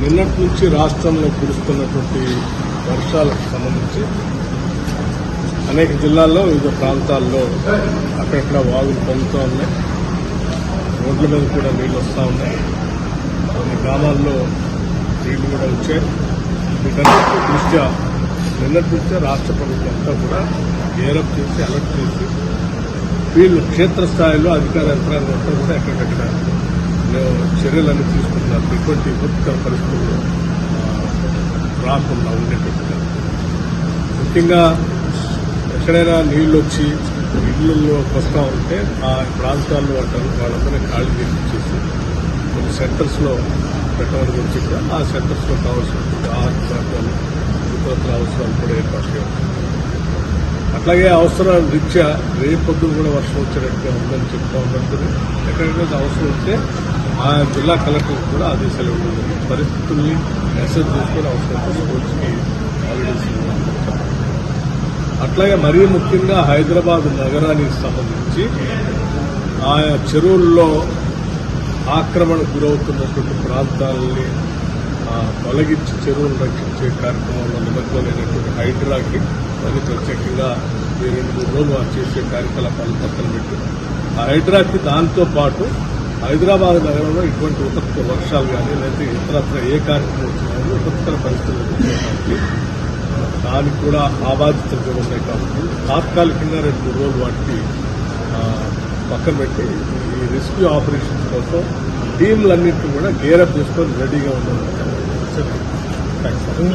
నిన్నటి నుంచి రాష్ట్రంలో కురుస్తున్నటువంటి వర్షాలకు సంబంధించి అనేక జిల్లాల్లో వివిధ ప్రాంతాల్లో అక్కడక్కడ వాగులు పొందుతూ ఉన్నాయి. రోడ్ల మీద కూడా నీళ్ళు వస్తూ ఉన్నాయి. కొన్ని గ్రామాల్లో నీళ్ళు కూడా వచ్చాయి. వీటన్నిటి దృష్ట్యా నిన్నటి నుంచే రాష్ట్ర ప్రభుత్వం అంతా కూడా ఏరప్ చేసి అలర్ట్ చేసి వీళ్ళు క్షేత్రస్థాయిలో అధికార యంత్రాంగం అంతా కూడా ఎక్కడికక్కడ చర్యలన్నీ తీసుకుంటున్నారు. ఎటువంటి విపత్కర పరిస్థితులు రాకుండా ఉండేటట్టుగా. ముఖ్యంగా ఎక్కడైనా నీళ్ళు వచ్చి ఇళ్ళల్లో వస్తూ ఉంటే ఆ ప్రాంతాల్లో వాళ్ళ వాళ్ళందరినీ ఖాళీ చేసి కొన్ని సెంటర్స్లో లో పెట్టమని కూడా ఆ సెంటర్స్లో కావాల్సిన ఆహార పదార్థాలు ఇతరత్ర అవసరాలు కూడా ఏర్పాటు చేయాలి. అట్లాగే అవసరాల రీత్యా రేపొద్దు కూడా వర్షం వచ్చేటట్టుగా ఉందని చెప్తా ఉన్నట్టు ఎక్కడైనా అవసరం ఉంటే ఆ జిల్లా కలెక్టర్ కూడా ఆదేశాలు ఇవ్వడం పరిస్థితుల్ని మెసేజ్ చేసుకుని అవసరం స్పోర్ట్స్కి హాలిడేస్ అట్లాగే మరీ ముఖ్యంగా హైదరాబాద్ నగరానికి సంబంధించి ఆయా చెరువుల్లో ఆక్రమణకు గురవుతున్నటువంటి ప్రాంతాలని తొలగించి చెరువులు రక్షించే కార్యక్రమంలో నిమగ్నమైనటువంటి హైడ్రాకి మరి ప్రత్యేకంగా ఈ రెండు మూడు రోజులు చేసే కార్యకలాపాలు పక్కన పెట్టి ఆ హైడ్రాకి దాంతో పాటు హైదరాబాద్ నగరంలో ఇటువంటి ఉపత్కర వర్షాలు కానీ లేకపోతే ఇతరత్ర ఏ కార్యక్రమం వచ్చినా ఉపత్కర పరిస్థితులు కాబట్టి దానికి కూడా ఆబాధితులు కూడా ఉన్నాయి కాబట్టి తాత్కాలికంగా రెండు మూడు రోజులు వాటికి పక్కన పెట్టి ఈ రెస్క్యూ ఆపరేషన్స్ కోసం టీంలన్నింటినీ కూడా గేరప్ చేసుకొని రెడీగా ఉండాలని థ్యాంక్స్